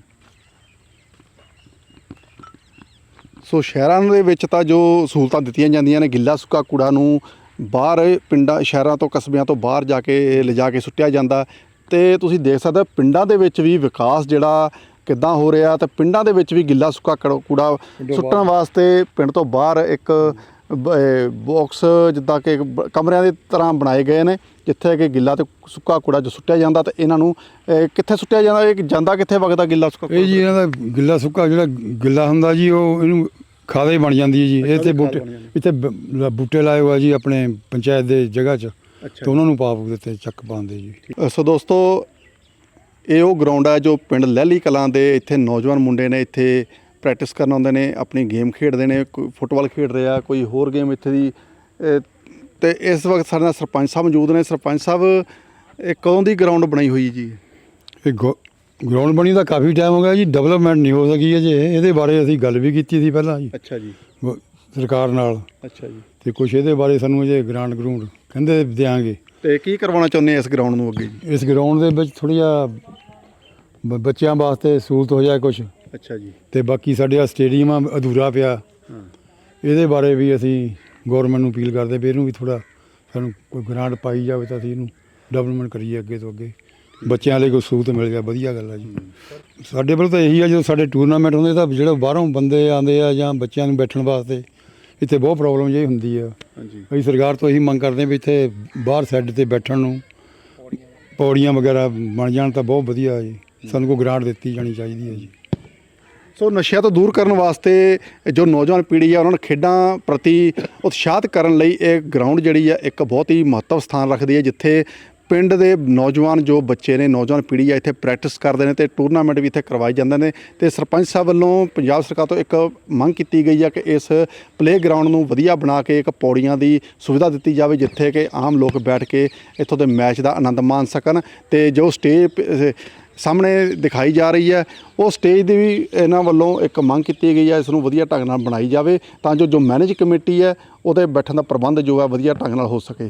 ਸੋ ਸ਼ਹਿਰਾਂ ਦੇ ਵਿੱਚ ਤਾਂ ਜੋ ਸਹੂਲਤਾਂ ਦਿੱਤੀਆਂ ਜਾਂਦੀਆਂ ਨੇ ਗਿੱਲਾ ਸੁੱਕਾ ਕੂੜਾ ਨੂੰ ਬਾਹਰ ਪਿੰਡਾਂ ਸ਼ਹਿਰਾਂ ਤੋਂ ਕਸਬਿਆਂ ਤੋਂ ਬਾਹਰ ਜਾ ਕੇ ਲਿਜਾ ਕੇ ਸੁੱਟਿਆ ਜਾਂਦਾ। ਤੇ ਤੁਸੀਂ ਦੇਖ ਸਕਦੇ ਹੋ ਪਿੰਡਾਂ ਦੇ ਵਿੱਚ ਵੀ ਵਿਕਾਸ ਜਿਹੜਾ ਕਿੱਦਾਂ ਹੋ ਰਿਹਾ ਤੇ ਪਿੰਡਾਂ ਦੇ ਵਿੱਚ ਵੀ ਗਿੱਲਾ ਸੁੱਕਾ ਕੜ- ਕੂੜਾ ਸੁੱਟਣ ਵਾਸਤੇ ਪਿੰਡ ਤੋਂ ਬਾਹਰ ਇੱਕ ਬਾਕਸ ਜਿੱਦਾਂ ਕਿ ਕਮਰਿਆਂ ਦੀ ਤਰ੍ਹਾਂ ਬਣਾਏ ਗਏ ਨੇ ਜਿੱਥੇ ਕਿ ਗਿੱਲਾ ਤੇ ਸੁੱਕਾ ਕੂੜਾ ਜੋ ਸੁੱਟਿਆ ਜਾਂਦਾ ਤੇ ਇਹਨਾਂ ਨੂੰ ਕਿੱਥੇ ਸੁੱਟਿਆ ਜਾਂਦਾ ਇਹ ਜਾਂਦਾ ਕਿੱਥੇ ਵਗਦਾ ਗਿੱਲਾ ਸੁੱਕਾ ਇਹ ਜੀ ਇਹਨਾਂ ਦਾ ਗਿੱਲਾ ਸੁੱਕਾ ਜਿਹੜਾ ਗਿੱਲਾ ਹੁੰਦਾ ਜੀ ਉਹ ਇਹਨੂੰ ਖਾਦਾ ਹੀ ਬਣ ਜਾਂਦੀ ਹੈ ਜੀ ਇਹ ਤੇ ਬੂਟੇ ਇੱਥੇ ਬੂਟੇ ਲਾਏ ਹੋਏ ਜੀ ਆਪਣੇ ਪੰਚਾਇਤ ਦੇ ਜਗ੍ਹਾ 'ਚ ਤੇ ਉਹਨਾਂ ਨੂੰ ਪਾ ਪੂ ਦਿੱਤੇ ਚੱਕ ਪਾਉਂਦੇ ਜੀ। ਸੋ ਦੋਸਤੋ ਇਹ ਉਹ ਗਰਾਊਂਡ ਹੈ ਜੋ ਪਿੰਡ ਲਹਿਲੀ ਕਲਾਂ ਦੇ ਇੱਥੇ ਨੌਜਵਾਨ ਮੁੰਡੇ ਨੇ ਇੱਥੇ ਪ੍ਰੈਕਟਿਸ ਕਰਨ ਆਉਂਦੇ ਨੇ ਆਪਣੀ ਗੇਮ ਖੇਡਦੇ ਨੇ ਕੋਈ ਫੁੱਟਬਾਲ ਖੇਡ ਰਿਹਾ ਕੋਈ ਹੋਰ ਗੇਮ ਇੱਥੇ ਦੀ ਤੇ ਇਸ ਵਕਤ ਸਾਡੇ ਨਾਲ ਸਰਪੰਚ ਸਾਹਿਬ ਮੌਜੂਦ ਨੇ। ਸਰਪੰਚ ਸਾਹਿਬ ਇਹ ਕਦੋਂ ਦੀ ਗਰਾਊਂਡ ਬਣਾਈ ਹੋਈ ਜੀ? ਇਹ ਗਰਾਊਂਡ ਬਣੀ ਦਾ ਕਾਫੀ ਟਾਈਮ ਹੋ ਗਿਆ ਜੀ ਡਿਵੈਲਪਮੈਂਟ ਨਹੀਂ ਹੋ ਸਕੀ ਅਜੇ। ਇਹਦੇ ਬਾਰੇ ਅਸੀਂ ਗੱਲ ਵੀ ਕੀਤੀ ਸੀ ਪਹਿਲਾਂ ਜੀ। ਅੱਛਾ ਜੀ। ਸਰਕਾਰ ਨਾਲ। ਅੱਛਾ ਜੀ। ਤੇ ਕੁਛ ਇਹਦੇ ਬਾਰੇ ਸਾਨੂੰ ਅਜੇ ਗ੍ਰਾਂਟ ਗਰੂੰਡ ਕਹਿੰਦੇ ਦਿਆਂਗੇ। ਤੇ ਕੀ ਕਰਵਾਉਣਾ ਚਾਹੁੰਦੇ ਇਸ ਗਰਾਊਂਡ ਨੂੰ ਅੱਗੇ ਇਸ ਗਰਾਊਂਡ ਦੇ ਵਿੱਚ ਥੋੜ੍ਹਾ ਜਿਹਾ ਬੱਚਿਆਂ ਵਾਸਤੇ ਸਹੂਲਤ ਹੋ ਜਾਏ ਕੁਛ। ਅੱਛਾ ਜੀ। ਤੇ ਬਾਕੀ ਸਾਡੇ ਆ ਸਟੇਡੀਅਮ ਆ ਅਧੂਰਾ ਪਿਆ। ਹਾਂ। ਇਹਦੇ ਬਾਰੇ ਵੀ ਅਸੀਂ ਗਵਰਨਮੈਂਟ ਨੂੰ ਅਪੀਲ ਕਰਦੇ ਵੀ ਇਹਨੂੰ ਵੀ ਥੋੜਾ ਸਾਨੂੰ ਕੋਈ ਗ੍ਰਾਂਟ ਪਾਈ ਜਾਵੇ ਤਾਂ ਅਸੀਂ ਇਹਨੂੰ ਡਿਵੈਲਪਮੈਂਟ ਕਰੀਏ ਅੱਗੇ ਤੋਂ ਅੱਗੇ। ਬੱਚਿਆਂ ਲਈ ਕੋਈ ਸਹੂਲਤ ਮਿਲ ਜਾਏ ਵਧੀਆ ਗੱਲ ਆ ਜੀ। ਸਾਡੇ ਵੱਲ ਤਾਂ ਇਹੀ ਆ ਜਦੋਂ ਸਾਡੇ ਟੂਰਨਾਮੈਂਟ ਹੁੰਦੇ ਤਾਂ ਜਿਹੜੇ ਬਾਹਰੋਂ ਬੰਦੇ ਆਉਂਦੇ ਆ ਜਾਂ ਬੱਚਿਆਂ ਨੂੰ ਬੈਠਣ ਵਾਸਤੇ ਇੱਥੇ ਬਹੁਤ ਪ੍ਰੋਬਲਮ ਜਿਹੀ ਹੁੰਦੀ ਆ। ਹਾਂਜੀ। ਅਸੀਂ ਸਰਕਾਰ ਤੋਂ ਇਹੀ ਮੰਗ ਕਰਦੇ ਵੀ ਇੱਥੇ ਬਾਹਰ ਸਾਈਡ ਤੇ ਬੈਠਣ ਨੂੰ ਪੌੜੀਆਂ। ਵਗੈਰਾ ਬਣ ਜਾਣ ਤਾਂ ਬਹੁਤ ਵਧੀਆ ਜੀ। ਸਾਨੂੰ ਕੋਈ ਗ੍ਰਾਂਟ ਦਿੱਤੀ ਜਾਣੀ ਚਾਹੀਦੀ ਹੈ ਜੀ। ਸੋ ਨਸ਼ਿਆਂ ਤੋਂ ਦੂਰ ਕਰਨ ਵਾਸਤੇ ਜੋ ਨੌਜਵਾਨ ਪੀੜ੍ਹੀ ਆ, ਉਹਨਾਂ ਨੂੰ ਖੇਡਾਂ ਪ੍ਰਤੀ ਉਤਸ਼ਾਹਿਤ ਕਰਨ ਲਈ ਇਹ ਗਰਾਊਂਡ ਜਿਹੜੀ ਆ, ਇੱਕ ਬਹੁਤ ਹੀ ਮਹੱਤਵ ਸਥਾਨ ਰੱਖਦੀ ਹੈ, ਜਿੱਥੇ ਪਿੰਡ ਦੇ ਨੌਜਵਾਨ ਜੋ ਬੱਚੇ ਨੇ, ਨੌਜਵਾਨ ਪੀੜ੍ਹੀ ਆ, ਇੱਥੇ ਪ੍ਰੈਕਟਿਸ ਕਰਦੇ ਨੇ ਤੇ ਟੂਰਨਾਮੈਂਟ ਵੀ ਇੱਥੇ ਕਰਵਾਏ ਜਾਂਦੇ ਨੇ ਤੇ ਸਰਪੰਚ ਸਾਹਿਬ ਵੱਲੋਂ ਪੰਜਾਬ ਸਰਕਾਰ ਤੋਂ ਇੱਕ ਮੰਗ ਕੀਤੀ ਗਈ ਆ ਕਿ ਇਸ ਪਲੇ ਗਰਾਊਂਡ ਨੂੰ ਵਧੀਆ ਬਣਾ ਕੇ ਇੱਕ ਪੌੜੀਆਂ ਦੀ ਸੁਵਿਧਾ ਦਿੱਤੀ ਜਾਵੇ, ਜਿੱਥੇ ਕਿ ਆਮ ਲੋਕ ਬੈਠ ਕੇ ਇੱਥੋਂ ਦੇ ਮੈਚ ਦਾ ਆਨੰਦ ਮਾਣ ਸਕਣ ਤੇ ਜੋ ਸਟੇਜ ਸਾਹਮਣੇ ਦਿਖਾਈ ਜਾ ਰਹੀ ਹੈ। ਉਹ ਸਟੇਜ ਦੀ ਵੀ ਇਹਨਾਂ ਵੱਲੋਂ ਇੱਕ ਮੰਗ ਕੀਤੀ ਗਈ ਹੈ, ਇਸ ਨੂੰ ਵਧੀਆ ਢੰਗ ਨਾਲ ਬਣਾਈ ਜਾਵੇ ਤਾਂ ਜੋ ਜੋ ਮੈਨੇਜ ਕਮੇਟੀ ਹੈ, ਉਹਦੇ ਬੈਠਣ ਦਾ ਪ੍ਰਬੰਧ ਜੋ ਹੈ, ਵਧੀਆ ਢੰਗ ਨਾਲ ਹੋ ਸਕੇ।